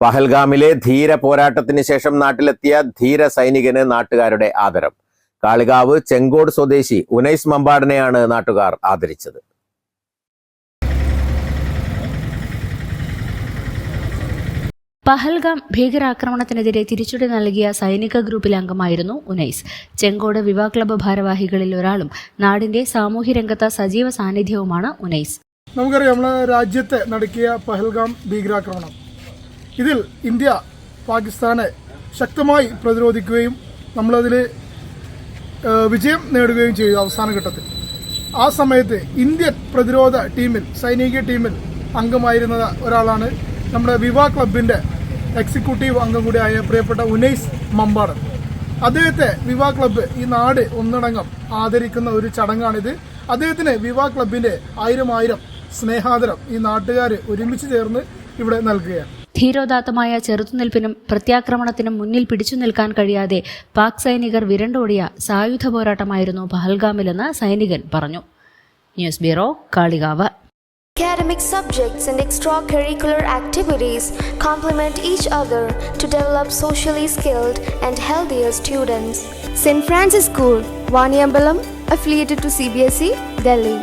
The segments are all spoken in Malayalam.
പഹൽഗാമിലെ ധീര പോരാട്ടത്തിന് ശേഷം നാട്ടിലെത്തിയ ധീര സൈനികന് നാട്ടുകാരുടെ ആദരം. കാളികാവ് ചെങ്കോട് സ്വദേശി ഉനൈസ് മമ്പാടിനെയാണ് നാട്ടുകാർ ആദരിച്ചത്. പഹൽഗാം ഭീകരാക്രമണത്തിനെതിരെ തിരിച്ചടി നൽകിയ സൈനിക ഗ്രൂപ്പിലെ അംഗമായിരുന്നു ഉനൈസ്. ചെങ്കോട് വിവാ ക്ലബ്ബ് ഭാരവാഹികളിൽ ഒരാളും നാടിന്റെ സാമൂഹ്യ രംഗത്ത് സജീവ സാന്നിധ്യവുമാണ് ഉനൈസ്. നമുക്കറിയാം നമ്മുടെ രാജ്യത്തെ നടക്കിയ പഹൽഗാം ഭീകരാക്രമണം. ഇതിൽ ഇന്ത്യ പാകിസ്ഥാനെ ശക്തമായി പ്രതിരോധിക്കുകയും നമ്മളതിൽ വിജയം നേടുകയും ചെയ്തു അവസാന ഘട്ടത്തിൽ. ആ സമയത്ത് ഇന്ത്യൻ പ്രതിരോധ ടീമിൽ സൈനിക ടീമിൽ അംഗമായിരുന്ന ഒരാളാണ് നമ്മുടെ വിവാ ക്ലബിന്റെ എക്സിക്യൂട്ടീവ് അംഗം കൂടിയായ പ്രിയപ്പെട്ട ഉനൈസ് മമ്പാടൻ. അദ്ദേഹത്തെ വിവാ ക്ലബ്ബ് ഈ നാട് ഒന്നടങ്കം ആദരിക്കുന്ന ഒരു ചടങ്ങാണിത്. അദ്ദേഹത്തിന് വിവാ ക്ലബിന്റെ ആയിരം ആയിരം സ്നേഹാദരം ഈ നാട്ടുകാർ ഒരുമിച്ച് ചേർന്ന് ഇവിടെ നൽകുകയാണ്. ധീരോദാത്തമായ ചെറുത്തുനിൽപ്പിനും പ്രത്യാക്രമണത്തിനും മുന്നിൽ പിടിച്ചു നിൽക്കാൻ കഴിയാതെ പാക് സൈനികർ വിരണ്ടോടിയ സായുധ പോരാട്ടമായിരുന്നു പഹൽഗാമിലെന്ന് സൈനികൻ പറഞ്ഞു news bureau Kalikavu Academic subjects and extracurricular activities complement each other to develop socially skilled and healthier students. St. Francis School, Vaniambalam, affiliated to CBSE, Delhi.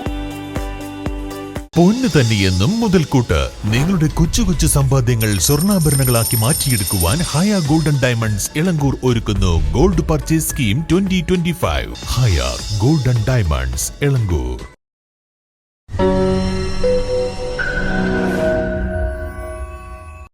പൊന്ന് തന്നെയെന്നും മുതൽക്കൂട്ട്. നിങ്ങളുടെ കൊച്ചു കൊച്ചു സമ്പാദ്യങ്ങൾ സ്വർണാഭരണങ്ങളാക്കി മാറ്റിയെടുക്കുവാൻ ഹയ ഗോൾഡൻ ഡയമണ്ട്സ് ഇളങ്കൂർ ഒരുക്കുന്നു. Gold purchase scheme twenty twenty five. Haya golden diamonds Elankur